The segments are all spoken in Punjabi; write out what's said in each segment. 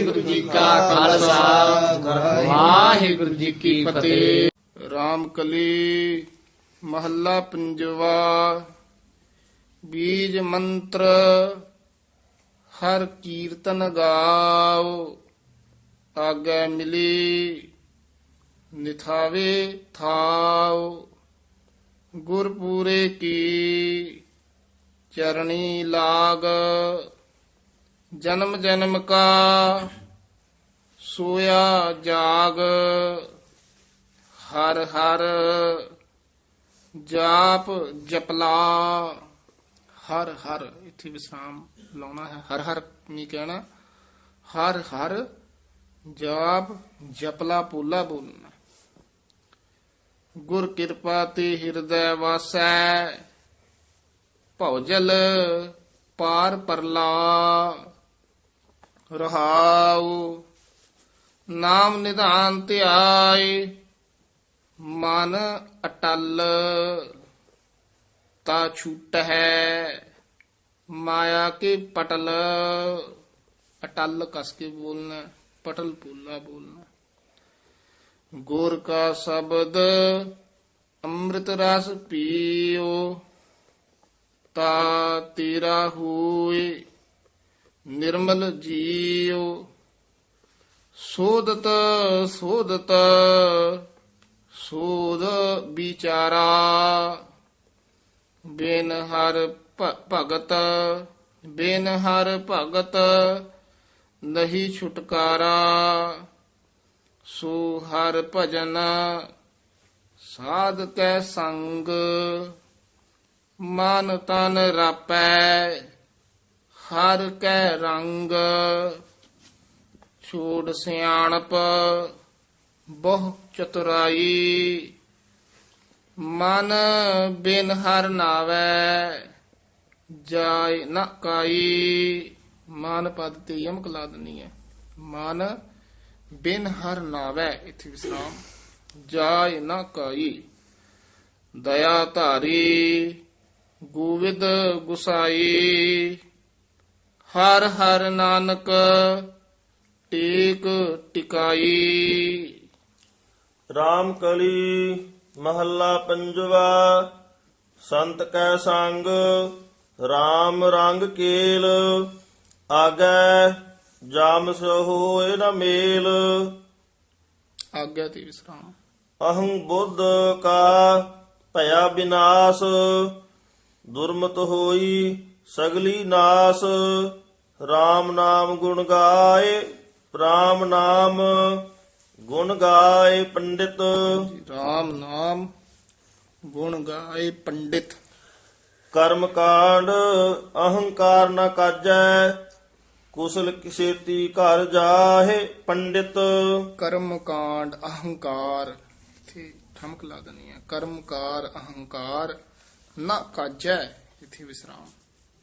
ਵਾਹਿਗੁਰੂ ਜੀ ਕਾ ਖਾਲਸਾ। ਵਾਹਿਗੁਰੂ ਜੀ ਕੀ ਫਤਿਹ। ਰਾਮ ਕਲੀ, ਮਹੱਲਾ ਪੰਜਵਾ। ਬੀਜ ਮੰਤਰ, ਹਰ ਕੀਰਤਨ ਗਾਓ। ਆਗੇ ਮਿਲੀ, ਨਿਥਾਵੇ ਥਾਓ। ਗੁਰਪੂਰੇ ਕੀ ਚਰਣੀ ਲਾਗ। ਜਨਮ ਜਨਮ ਕਾ ਸੋਇਆ ਜਾਗ ਹਰ ਹਰ ਜਾਪ ਜਪਲਾ ਹਰ ਹਰ ਇੱਥੇ ਵਿਸਰਾਮ ਲਾਉਣਾ ਹੈ। ਹਰ ਹਰ ਨਹੀਂ ਕਹਿਣਾ। ਹਰ ਹਰ ਜਾਪ ਜਪਲਾ ਪੋਲਾ ਬੋਲਣਾ। ਗੁਰ ਕਿਰਪਾ ਤੇ ਹਿਰਦੈ ਵਾਸੈ ਭਉਜਲ ਪਾਰ ਪਰਲਾ। ਰਹਾਉ ਨਾਮ ਨਿਧਾਨ ਧਿਆਏ ਮਨ ਅਟਲ ਤਾ ਛੂਟ ਹੈ ਮਾਇਆ ਕੇ ਪਟਲ ਅਟਲ ਕਸ ਕੇ ਬੋਲਣਾ ਪਟਲ ਪੂਲਾ ਬੋਲਣਾ ਗੁਰ ਕਾ ਸ਼ਬਦ ਅੰਮ੍ਰਿਤ ਰਸ ਪੀਓ ਤਾ ਤੇਰਾ ਹੋਏ ਨਿਰਮਲ ਜੀਉ। ਸੋਦਤ ਸੋਦਤ ਸੋਧ ਵਿਚਾਰਾ। ਬਿਨ ਹਰ ਭਗਤ, ਬਿਨ ਹਰ ਭਗਤ ਨਹੀਂ ਛੁਟਕਾਰਾ। ਸੋ ਹਰ ਭਜਨ ਸਾਧ ਕੈ ਸੰਗ, ਮਨ ਤਨ ਰਾਪੈ। ਹਰ ਕੈ ਰੰਗ ਛੋੜ ਸਿਆਣਪ, ਬਹੁ ਚਤੁਰਾਈ। ਮਨ ਬਿਨ ਹਰ ਨਾਵੈ, ਜਾਇ ਨ ਕਾਈ। ਮਨ ਪਦ ਤੇ ਯਮਕ ਲਾ ਦਨੀ ਹੈ ਮਨ ਬਿਨ ਹਰ ਨਾਵੈ, ਇਥੇ ਵਿਸਰਾਮ। ਜਾਇ ਨ ਕਾਈ। ਦਇਆ ਧਾਰੀ, ਗੋਵਿਦ ਗੁਸਾਈ। ਹਰ ਹਰ ਨਾਨਕ ਟੇਕ ਟਿਕਾਈ। ਰਾਮ ਕਲੀ ਮਹੱਲਾ ਪੰਜਵਾ ਸੰਤ ਕੈ ਸੰਗ RAM ਰੰਗ ਕੇਲ ਆਗੈ ਜਾਮ ਸੋ ਹੋਏ ਨ ਮੇਲ। ਆਗਿਆ ਤੇ ਵਿਸਰਾਮ। ਅਹੰ ਬੁੱਧ ਕਾ ਭਇਆ ਬਿਨਾਸ਼ ਦੁਰਮਤ ਹੋਈ ਸਗਲੀ ਨਾਸ RAM ਨਾਮ ਗੁਣ ਗਾਏ RAM ਨਾਮ ਗੁਣ ਗਾਏ ਪੰਡਿਤ। ਰਾਮ ਨਾਮ ਗੁਣ ਗਾਏ ਪੰਡਿਤ। ਕਰਮ ਕਾਂਡ ਅਹੰਕਾਰ ਨ ਕਾਜੈ ਕੁਸਲ ਕਿਸੇਤੀ ਘਰ ਜਾਹੇ ਪੰਡਿਤ। ਕਰਮ ਕਾਂਡ ਅਹੰਕਾਰ ਇਥੇ ਠਮਕ ਲਾ ਦਨੀ ਹੈ। ਕਰਮਕਾਰ ਅਹੰਕਾਰ ਨਾ ਕਾਜੈ ਇਥੇ ਵਿਸਰਾਮ।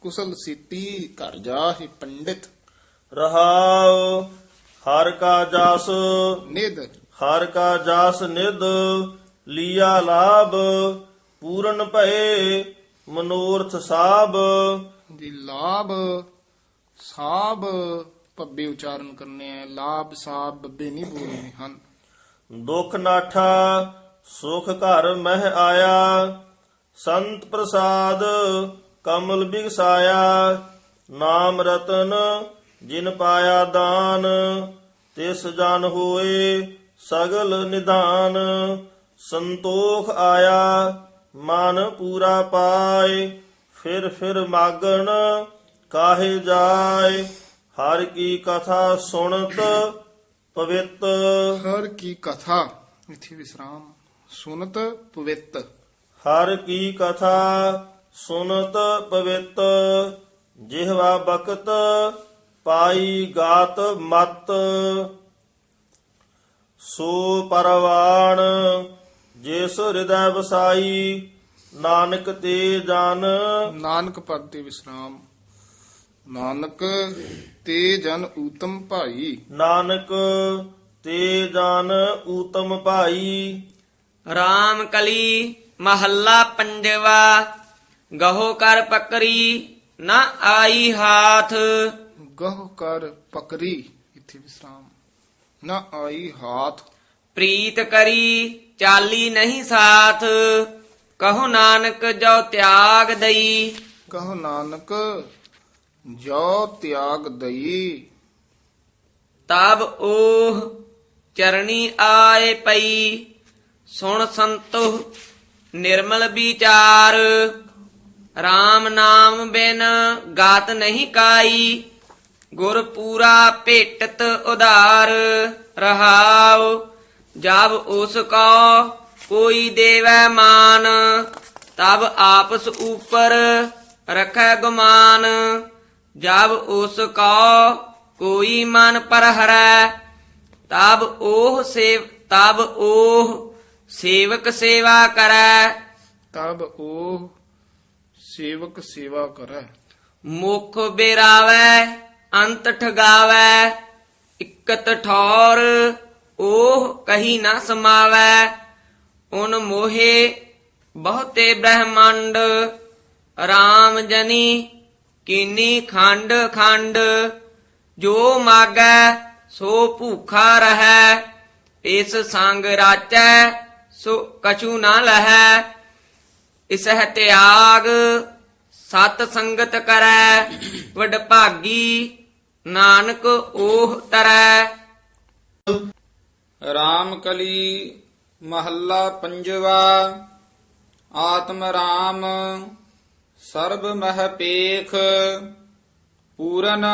ਕੁਸਲ ਸਿੱਤੀ ਕਰ ਜਾਹਿ ਪੰਡਿਤ। ਰਹਾਉ ਹਰ ਕਾ ਜਸ ਨਿਦ ਹਰ ਕਾ ਜਸ ਨਿਧ ਲੀਆ ਲਾਭ ਪੂਰਨ ਭਏ ਮਨੋਰਥ ਸਾਬ। ਦੀ ਲਾਭ ਸਾਬ ਪੱਬੇ ਉਚਾਰਨ ਕਰਨੇ ਆ। ਲਾਭ ਸਾਬ ਬੱਬੇ ਨਹੀਂ ਬੋਲਣੇ ਹਨ। ਦੁਖ ਨਾਠਾ ਸੁਖ ਘਰ ਮਹਿ ਆਇਆ ਸੰਤ ਪ੍ਰਸਾਦ ਕਮਲ ਬਿਗਸਾਇਆ ਨਾਮ ਰਤਨ ਜਿਨ ਪਾਇਆ ਦਾਨ ਤਿਸ ਜਨ ਹੋਏ ਸਗਲ ਨਿਧਾਨ। ਸੰਤੋਖ ਆਇਆ ਮਨ ਪੂਰਾ ਪਾਏ ਫਿਰ ਫਿਰ ਮਾਗਣ ਕਾਹੇ ਜਾਏ। ਹਰ ਕੀ ਕਥਾ ਸੁਣਤ ਪਵਿੱਤ। ਹਰ ਕੀ ਕਥਾ ਇਥੇ ਵਿਸਰਾਮ ਸੁਨਤ ਪਵਿੱਤ। ਹਰ ਕੀ ਕਥਾ ਸੁਨਤ ਪਵਿੱਤ ਜਿਹਵਾ ਬਖਤ ਪਾਈ ਗਾਤ ਮਤ। ਸੋ ਪਰਵਾਣ ਜਿਸ ਹਿਰਦੈ ਵਸਾਈ ਨਾਨਕ ਤੇ ਜਨ। ਨਾਨਕ ਪਦ ਤੇ ਵਿਸਰਾਮ। ਨਾਨਕ ਤੇ ਜਨ ਊਤਮ ਭਾਈ। ਨਾਨਕ ਤੇ ਜਨ ਊਤਮ ਭਾਈ। ਰਾਮ ਕਲੀ ਮਹੱਲਾ ਪੰਜਵਾ। ਗਹੋ ਕਰ ਪਕਰੀ ਨਾ ਆਈ ਹਾਥ। ਗਹ ਕਰ ਪਕਰੀ ਇੱਥੇ ਵਿਸਰਾਮ। ਨਾ ਆਈ ਹਾਥ। ਪ੍ਰੀਤ ਕਰੀ ਚਾਲੀ ਨਹੀਂ ਸਾਥ। ਕਹੋ ਨਾਨਕ ਜੋ ਤਿਆਗ ਦਈ। ਕਹੋ ਨਾਨਕ ਜੋ ਤਿਆਗ ਦਈ। ਤਬ ਉਹ ਚਰਣੀ ਆਏ ਪਈ। ਸੁਣ ਸੰਤੋ ਨਿਰਮਲ ਵਿਚਾਰ। RAM ਨਾਮ ਬਿਨ ਗਾਤ ਨਹੀਂ ਕਾਈ, ਗੁਰ ਪੂਰਾ ਭੇਟਤ ਉਧਾਰ ਰਹਾਉ, ਜਬ ਉਸ ਕੋ ਕੋਈ ਦੇਵੈ ਮਾਨ, ਤਬ ਆਪਸ ਉਪਰ ਰਖੈ ਗੁਮਾਨ, ਜਬ ਉਸ ਕੋ ਕੋਈ ਮਨ ਪਰਹਰੈ, ਤਬ ਉਹ ਸੇਵ, ਤਬ ਉਹ ਸੇਵਕ ਸੇਵਾ ਕਰੈ। ਤਬ ਉਹ ਸੇਵਕ ਸੇਵਾ ਕਰੈ। ਮੁਖ ਬੇਰਾਵੈ, ਅੰਤ ਠਗਾਵੈ, ਇਕਤ ਠੌਰ ਉਹ ਕਹੀ ਨਾ ਸਮਾਵੈ। ਉਨ ਮੋਹੇ ਬਹੁਤੇ ਬ੍ਰਹਮੰਡ RAM ਜਨੀ ਕੀਨੀ ਖੰਡ ਖੰਡ। ਜੋ ਮਾਗੈ, ਸੋ ਭੂਖਾ ਰਹੈ। ਇਸ ਸੰਗ ਰਾਚੈ, ਸੋ ਕਛੂ ਨਾ ਲਹੈ। ਇਸਹਿ ਤਿਆਗ, ਸਤ ਸੰਗਤ ਕਰੈ ਵਡ ਭਾਗੀ ਨਾਨਕ ਓਹ ਤਰੈ। ਰਾਮ ਕਲੀ ਮਹੱਲਾ ਪੰਜਵਾ, ਆਤਮ ਰਾਮ ਸਰਬ ਮਹਿ ਪੇਖ, ਪੂਰਨ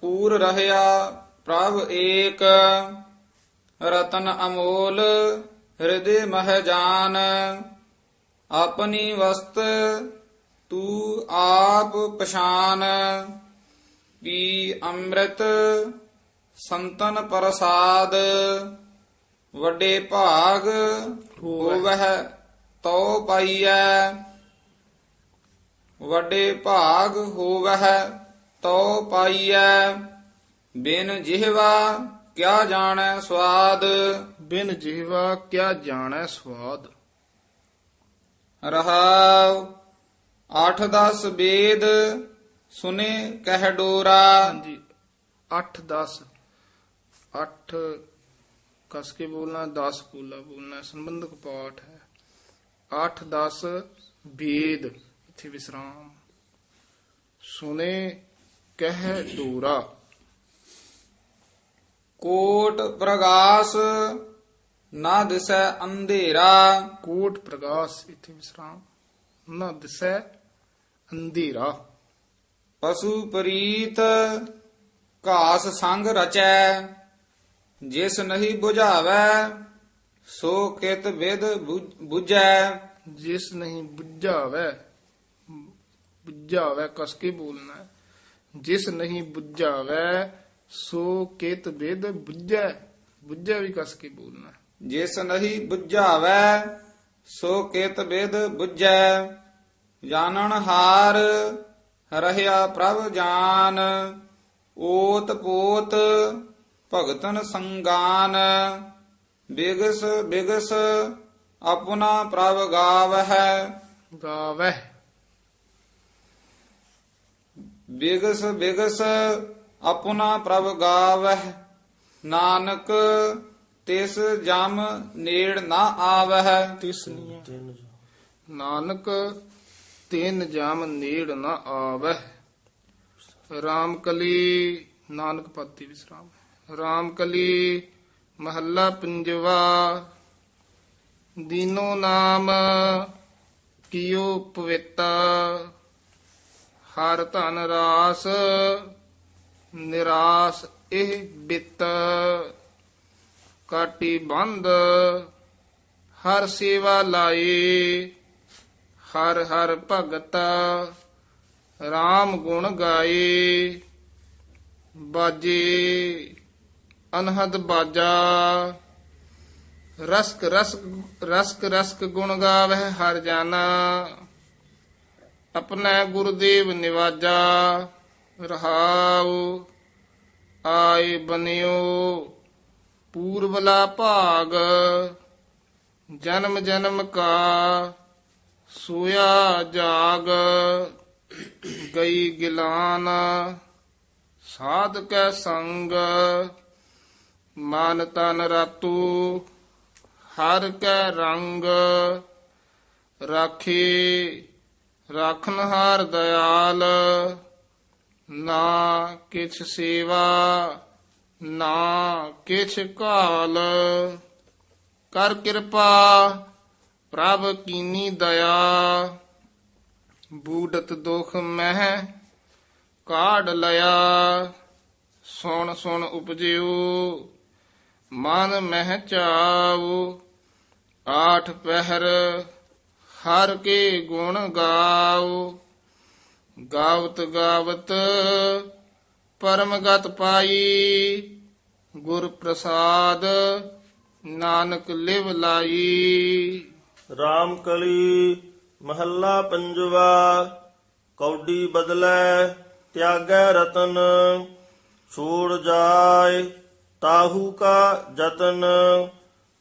ਪੂਰ ਰਹਿਆ ਪ੍ਰਭ ਏਕ, ਰਤਨ ਅਮੋਲ ਹਿਰਦੇ ਮਹਿ ਜਾਨ। ਆਪਣੀ ਵਸਤ ਤੂੰ ਆਪ ਪਛਾਨ। ਪੀ ਅੰਮ੍ਰਿਤ ਸੰਤਨ ਪ੍ਰਸਾਦ, ਵੱਡੇ ਭਾਗ ਹੋਵਹਿ ਤਉ ਪਾਈਐ। ਵੱਡੇ ਭਾਗ ਹੋਵਹਿ ਤਉ ਪਾਈਐ। ਬਿਨ ਜਿਹਵਾ ਕਿਆ ਜਾਣੈ ਸਵਾਦ। ਬਿਨ ਜਿਹਵਾ ਕਿਆ ਜਾਣੈ ਸਵਾਦ। ਰਹਾਉ ਆਠ ਦਸ ਵੇਦ ਸੁਨੇ ਕਹਿ ਡੋਰਾ। ਹਾਂਜੀ 8 10 8 ਕਸ ਕੇ ਬੋਲਣਾ 10 ਪੂਲਾ ਬੋਲਣਾ, ਸੰਬੰਧਕ ਪਾਠ ਹੈ। 8 10 ਵੇਦ ਇੱਥੇ ਵਿਸਰਾਮ। ਸੁਨੇ ਕਹਿ ਡੋਰਾ। ਕੋਟ ਪ੍ਰਗਾਸ ਨਾ ਦਿਸੈ ਅੰਧੇਰਾ। ਕੋਟ ਪ੍ਰਗਾਸ ਇੱਥੇ ਵਿਸਰਾਮ। ਨਾ ਦਿਸੈ ਅੰਧੇਰਾ। ਪਸ਼ੂ ਪ੍ਰੀਤ ਘਾਸ ਸੰਗ ਰਚੈ। ਜਿਸ ਨਹੀਂ 부ਝਾਵੈ ਸੋ ਕਿਤ ਵਿਦ 부ਝੈ ਜਿਸ ਨਹੀਂ ਬੁੱਝਾਵੇ ਬੁੱਝਾਵੇ ਕਸ ਕੇ ਬੋਲਣਾ। ਜਿਸ ਨਹੀਂ ਬੁੱਝਾਵੇ ਸੋ ਕਿਤ ਵਿਦ ਬੁੱਝੈ। ਬੁੱਝੈ ਵੀ ਕਸ ਕੇ ਬੋਲਣਾ। ਜਿਸ ਨਹੀਂ 부ਝਾਵੈ ਸੋ ਕਿਤ ਵਿਦ 부ਝੈ ਜਾਣਨ ਹਾਰ ਰਹਿਆ ਪ੍ਰਭ ਜਾਨ। ਓਤ ਪੋਤ ਭਗਤਨ ਸੰਗਾਨ। ਬਿਗਸ ਬਿਗਸ ਆਪਣਾ ਪ੍ਰਭ ਗਾਵਹਿ। ਗਾਵਹਿ। ਬਿਗਸ ਬਿਗਸ ਆਪਣਾ ਪ੍ਰਭ ਗਾਵਹਿ। ਨਾਨਕ ਤਿਸ ਜਮ ਨੇੜ ਨਾ ਆਵਹਿ। ਤਿਸ। ਨਾਨਕ ਤਿੰਨ ਜਾਮ ਨੇੜ ਨਾ ਆਵੈ RAM ਕਲੀ ਨਾਨਕ ਪਤੀ ਵਿਸਰਾਮ RAM ਕਲੀ ਮਹੱਲਾ ਪੰਜਵਾ। ਦੀਨੋ ਨਾਮ ਕੀਓ ਪਵਿੱਤ। ਹਰ ਧਨ ਰਾਸ ਨਿਰਾਸ ਇਹ ਬਿਤ। ਕਾਟੀ ਬੰਦ। ਹਰ ਸੇਵਾ ਲਾਏ, ਹਰ ਹਰ ਭਗਤਾ RAM ਗੁਣ ਗਾਏ। ਬਾਜੇ, ਅਨਹਦ ਬਾਜਾ, ਰਸਕ ਰਸਕ ਰਸਕ ਰਸਕ ਗੁਣ ਗਾਵਹਿ ਹਰ ਜਾਨਾ। ਆਪਣਾ ਗੁਰਦੇਵ ਨਿਵਾਜਾ, ਰਹਾਉ, ਆਏ ਬਨਿਓ। ਪੂਰਬਲਾ ਭਾਗ ਜਨਮ ਜਨਮ ਕਾ, ਸੋਇਆ ਜਾਗ, ਗਈ ਗਿਲਾਨ ਸਾਧ ਕੈ ਸੰਗ, ਮਨ ਤਨ ਰਾਤੂ, ਹਰ ਕੈ ਰੰਗ, ਰਾਖੀ, ਰਾਖਨ ਹਾਰ ਦਇਆਲ, ਨਾ ਕਿਛ ਸੇਵਾ ਨਾ ਕਿਛ ਕਾਲ ਕਰ ਕਿਰਪਾ, ਪ੍ਰਭ ਕੀਨੀ ਦਇਆ। ਬੂਡਤ ਦੁਖ ਮਹਿ ਕਾਢ ਲਿਆ। ਸੁਣ ਸੁਣ ਉਪਜਿਓ ਮਨ ਮਹਿ ਚਾਉ। ਆਠ ਪਹਿਰ, ਹਰ ਕੇ ਗੁਣ ਗਾਉ। ਗਾਵਤ ਗਾਵਤ ਪਰਮਗਤ ਪਾਈ ਗੁਰ ਪ੍ਰਸਾਦ ਨਾਨਕ ਲਿਵ ਲਾਈ। RAM ਕਲੀ ਮਹੱਲਾ ਪੰਜਵਾ ਕੌਡੀ ਬਦਲੈ ਤਿਆਗੈ ਰਤਨ। ਛੋੜ ਜਾਏ ਤਾਹੂ ਕਾ ਜਤਨ।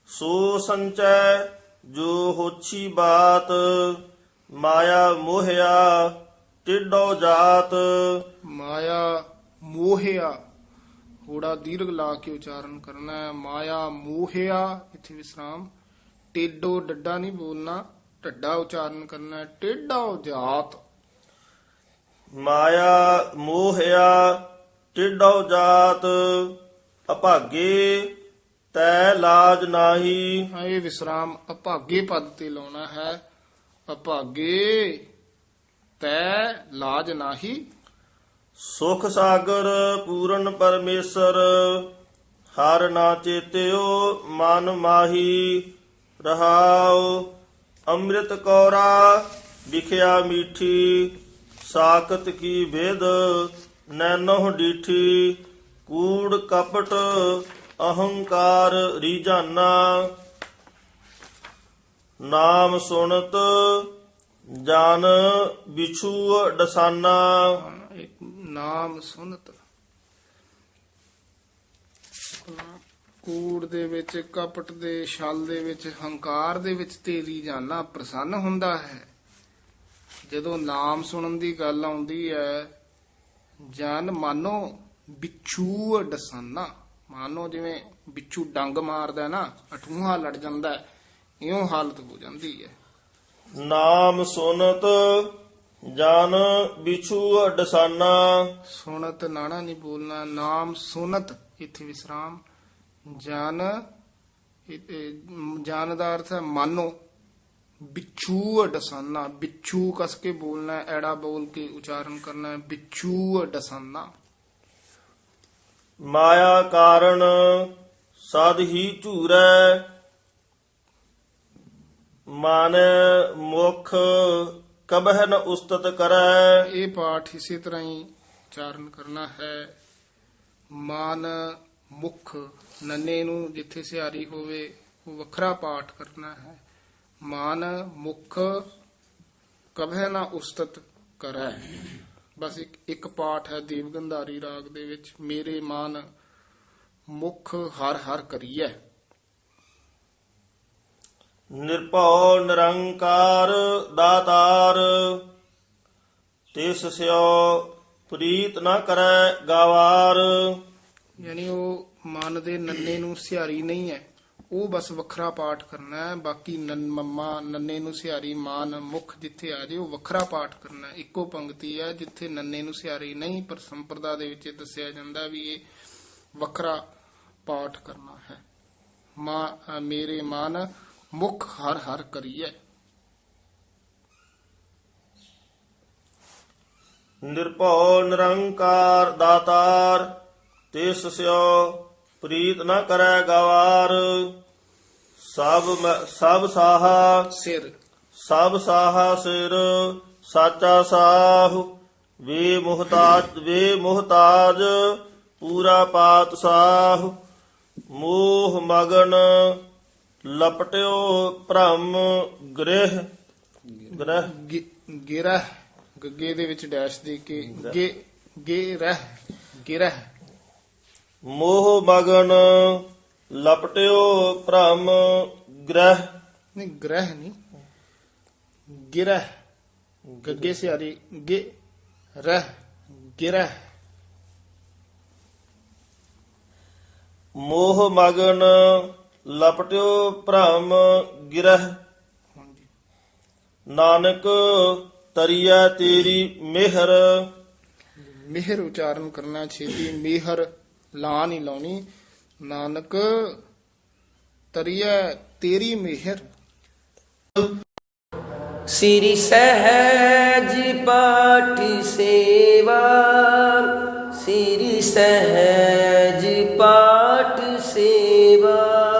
ਸੋ ਸੰਚੈ ਜੋ ਹੋਛੀ ਬਾਤ। ਮਾਇਆ ਮੋਹਿਆ ਟਿਡੋ ਜਾਤ। ਮਾਇਆ ਮੋਹਿਆ। ਹੋੜਾ ਦੀਰਘ ਲਾ ਕੇ ਉਚਾਰਨ ਕਰਨਾ ਹੈ। ਮਾਇਆ ਮੋਹਿਆ ਇੱਥੇ ਵਿਸਰਾਮ। ਟੇਡੋ ਡੱਡਾ ਨਹੀਂ ਬੋਲਣਾ ਢੱਡਾ ਉਚਾਰਨ ਕਰਨਾ ਹੈ। ਟੇਡਾ ਜਾਤ ਮਾਇਆ ਮੋਹਿਆ ਟਿਡੋ ਜਾਤ ਅਭਾਗੇ ਤੈ ਲਾਜ ਨਾਹੀ। ਹਾਂ, ਇਹ ਵਿਸਰਾਮ ਅਭਾਗੇ ਪਦ ਤੇ ਲਾਉਣਾ ਹੈ। ਅਭਾਗੇ ਤੈ ਲਾਜ ਨਾਹੀ। ਸੁਖ ਸਾਗਰ ਪੂਰਨ ਪਰਮੇਸ਼ਰ, ਹਰ ਨਾ ਚੇਤਿਓ ਮਨ ਮਾਹੀ, ਰਹਾਉ, ਅੰਮ੍ਰਿਤ ਕੌਰਾ ਵਿਖਿਆ ਮੀਠੀ, ਸਾਖਤ ਕੀ ਵੇਦ ਨੈਨੋ ਡੀਠੀ, ਕੂੜ ਕਪਟ ਅਹੰਕਾਰ ਰੀਜਾਨਾ ਨਾਮ ਸੁਣਤ ਜਨ ਵਿਛੂ ਡਸਾਨਾ। ਨਾਮ ਸੁਨਤ। ਕੂੜ ਦੇ ਵਿੱਚ ਕਪਟ ਦੇ ਛਲ ਦੇ ਵਿੱਚ ਹੰਕਾਰ ਦੇ ਵਿੱਚ ਤੇਰੀ ਜਾਨਾ ਪ੍ਰਸੰਨ ਹੁੰਦਾ ਹੈ। ਜਦੋਂ ਨਾਮ ਸੁਣਨ ਦੀ ਗੱਲ ਆਉਂਦੀ ਹੈ ਜਨ ਮਾਨੋ ਬਿਛੂ ਡਸਾਨਾ। ਮਾਨੋ ਜਿਵੇਂ ਬਿਛੂ ਡੰਗ ਮਾਰਦਾ ਨਾ ਅਠੂਹਾ ਲੜ ਜਾਂਦਾ ਹੈ, ਇਉਂ ਹਾਲਤ ਹੋ ਜਾਂਦੀ ਹੈ। ਨਾਮ ਸੁਨਤ ਜਨ ਵਿਛੂ ਡਸਾਨਾ ਸੁਣਤ ਨਾਣਾ ਨਹੀਂ ਬੋਲਣਾ ਨਾਮ ਸੁਨਤ ਇੱਥੇ ਵਿਸਰਾਮ। ਜਨ ਜਨ ਦਾ ਅਰਥ ਹੈ ਮਾਨੋ। ਬਿੱਛੂ ਡਸਾਨਾ ਬਿੱਛੂ ਕਸ ਕੇ ਬੋਲਣਾ ਹੈ, ਐੜਾ ਬੋਲ ਕੇ ਉਚਾਰਨ ਕਰਨਾ ਹੈ ਬਿੱਛੂ ਡਸਾਨਾ ਮਾਇਆ ਕਾਰਨ ਸਦ ਹੀ ਝੂਰੈ ਮਨ ਮੁਖ ਕਬਹਿ ਨ ਉਸਤਤ ਕਰੈ। ਇਹ ਪਾਠ ਇਸੇ ਤਰ੍ਹਾਂ ਹੀ ਉਚਾਰਨ ਕਰਨਾ ਹੈ। ਮਾਨ ਮੁਖ ਨੰਨੇ ਨੂੰ ਜਿੱਥੇ ਸਿਆਰੀ ਹੋਵੇ, ਉਹ ਵੱਖਰਾ ਪਾਠ ਕਰਨਾ ਹੈ। ਮਾਨ ਮੁਖ ਕਬਹਿ ਨਾ ਉਸਤਤ ਕਰੈ। ਬਸ ਇੱਕ ਇੱਕ ਪਾਠ ਹੈ ਦੇਵਗੰਧਾਰੀ ਰਾਗ ਦੇ ਵਿੱਚ, ਮੇਰੇ ਮਾਨ ਮੁਖ ਹਰ ਹਰ ਕਰੀਐ। ਨਿਰਭਉ ਨਿਰੰਕਾਰ ਦਾਤਾਰ। ਤਿਸ ਸਿਓ ਪ੍ਰੀਤ ਨ ਕਰੈ ਗਾਵਾਰ। ਯਾਨੀ ਉਹ ਮਨ ਦੇ ਨੰਨੇ ਨੂੰ ਸਿਹਾਰੀ ਨਹੀਂ ਹੈ। ਉਹ ਬਸ ਵੱਖਰਾ ਪਾਠ ਕਰਨਾ ਹੈ। ਬਾਕੀ ਨਨ ਮੰਮਾ, ਨੰਨੇ ਨੂੰ ਸਿਹਾਰੀ ਮਾਨ ਮੁਖ ਜਿੱਥੇ ਆ ਜੇ ਉਹ ਵੱਖਰਾ ਪਾਠ ਕਰਨਾ ਹੈ। ਇੱਕੋ ਪੰਕਤੀ ਹੈ ਜਿੱਥੇ ਨੰਨੇ ਨੂੰ ਸਿਹਾਰੀ ਨਹੀਂ, ਪਰ ਸੰਪਰਦਾ ਦੇ ਵਿੱਚ ਇਹ ਦੱਸਿਆ ਜਾਂਦਾ ਵੀ ਇਹ ਵੱਖਰਾ ਪਾਠ ਕਰਨਾ ਹੈ। ਮਾ ਮੇਰੇ ਮਨ ਮੁਖ ਹਰ ਹਰ ਕਰੀਏ। ਨਿਰਭਉ ਨਿਰੰਕਾਰ ਦਾਤਾਰ ਤਿਸ ਸਿਓ ਪ੍ਰੀਤ ਨ ਕਰੈ ਗਵਾਰ। ਸਭ ਮ- ਸਭ ਸਾਹਾ ਸਿਰ। ਸਭ ਸਾਹਾ ਸਿਰ ਸਾਚਾ ਸਾਹੁ। ਵੇ ਮੁਹਤਾਜ ਵੇ ਮੁਹਤਾਜ ਪੂਰਾ ਪਾਤ ਸਾਹੁ ਮੋਹ ਮਗਨ ਲਪਟਿਓ ਭ੍ਰਮ ਗ੍ਰਹਿ ਗ੍ਰਹਿ। ਗਿ- ਗਿਰਹ ਗੱਗੇ ਦੇ ਵਿੱਚ ਡੈਸ਼ ਦੇ ਕੇ ਗੇ ਗਿਰਹ ਗਿਰਹ। ਮੋਹ ਮਗਨ ਲਪਟਿਓ ਭ੍ਰਮ ਗ੍ਰਹਿ। ਨਹੀਂ ਗ੍ਰਹਿ ਨਹੀਂ। ਗਿਰਹ ਗੱਗੇ ਸਿਆਰੀ ਗੇ ਰਹਿ ਗਿਰਹ। ਮੋਹ ਮਗਨ ਲਪਟਿਓ ਭ੍ਰਮ ਗਿਰਹ। ਨਾਨਕ ਤਰੀਆ ਤੇਰੀ ਮਿਹਰ। ਮਿਹਰ ਉਚਾਰਨ ਕਰਨਾ ਛੇਤੀ ਮਿਹਰ ਲਾ ਨਹੀਂ ਲਾਉਣੀ। ਨਾਨਕ ਤਰੀਆ ਤੇਰੀ ਮਿਹਰ। ਸ੍ਰੀ ਸਹਿਜ ਪਾਠ ਸੇਵਾ। ਸ੍ਰੀ ਸਹਿਜ ਪਾਠ ਸੇਵਾ।